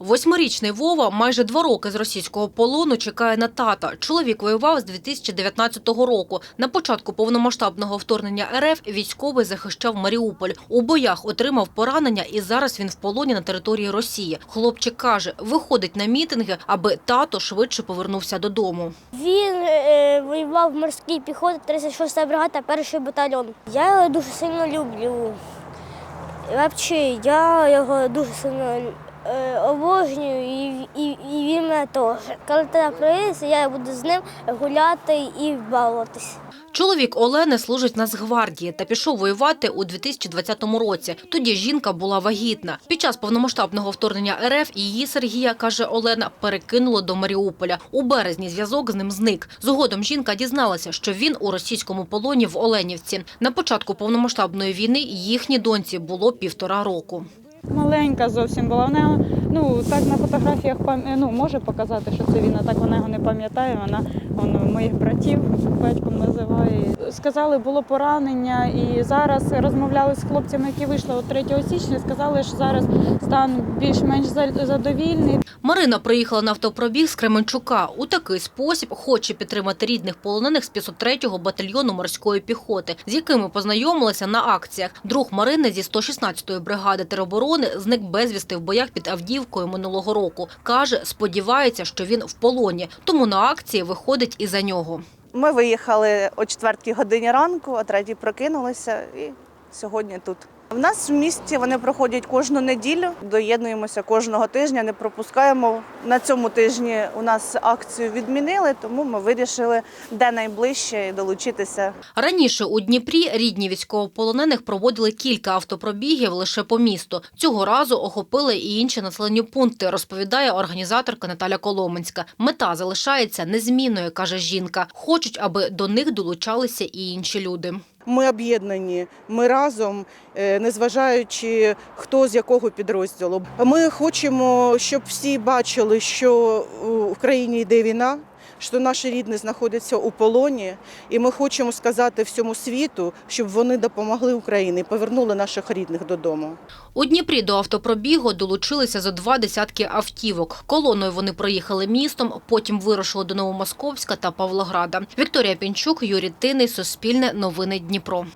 Восьмирічний Вова майже два роки з російського полону чекає на тата. Чоловік воював з 2019 року. На початку повномасштабного вторгнення РФ військовий захищав Маріуполь. У боях отримав поранення і зараз він в полоні на території Росії. Хлопчик каже, виходить на мітинги, аби тато швидше повернувся додому. Він е, воював в морській піхоті 36-та бригада, перший батальйон. Я його дуже сильно люблю. Взагалі, я його дуже сильно обожнюю і, і, і він мене теж. Коли ти приїдеться, я буду з ним гуляти і балуватись. Чоловік Олени служить Нацгвардії та пішов воювати у 2020 році. Тоді жінка була вагітна. Під час повномасштабного вторгнення РФ її Сергія, каже Олена, перекинуло до Маріуполя. У березні зв'язок з ним зник. Згодом жінка дізналася, що він у російському полоні в Оленівці. На початку повномасштабної війни їхній доньці було півтора року. Маленька зовсім була. Вона ну так на фотографіях ну, може показати, що це він, а так вона його не пам'ятає. Вона он, моїх братів батьком називає. Сказали, було поранення, і зараз розмовляли з хлопцями, які вийшли от 3 січня. Сказали, що зараз стан більш-менш задовільний. Марина приїхала на автопробіг з Кременчука. У такий спосіб хоче підтримати рідних полонених з 503-го батальйону морської піхоти, з якими познайомилася на акціях. Друг Марини зі 116-ї бригади тероборони зник безвісти в боях під Авдіївкою минулого року. Каже, сподівається, що він в полоні, тому на акції виходить і за нього. Ми виїхали о четвертій годині ранку, о третій прокинулися і сьогодні тут. В нас в місті вони проходять кожну неділю. Доєднуємося кожного тижня, не пропускаємо. На цьому тижні у нас акцію відмінили, тому ми вирішили де найближче долучитися. Раніше у Дніпрі рідні військовополонених проводили кілька автопробігів лише по місту. Цього разу охопили і інші населені пункти, розповідає організаторка Наталя Коломенська. Мета залишається незмінною, каже жінка. Хочуть, аби до них долучалися і інші люди. Ми об'єднані, ми разом, е, незважаючи хто з якого підрозділу. Ми хочемо, щоб всі бачили, що в країні йде війна, що наші рідні знаходяться у полоні, і ми хочемо сказати всьому світу, щоб вони допомогли Україні, повернули наших рідних додому. У Дніпрі до автопробігу долучилися за два десятки автівок. Колоною вони проїхали містом, потім вирушили до Новомосковська та Павлограда. Вікторія Пінчук, Юрій Тиний, Суспільне, Новини Дніпро.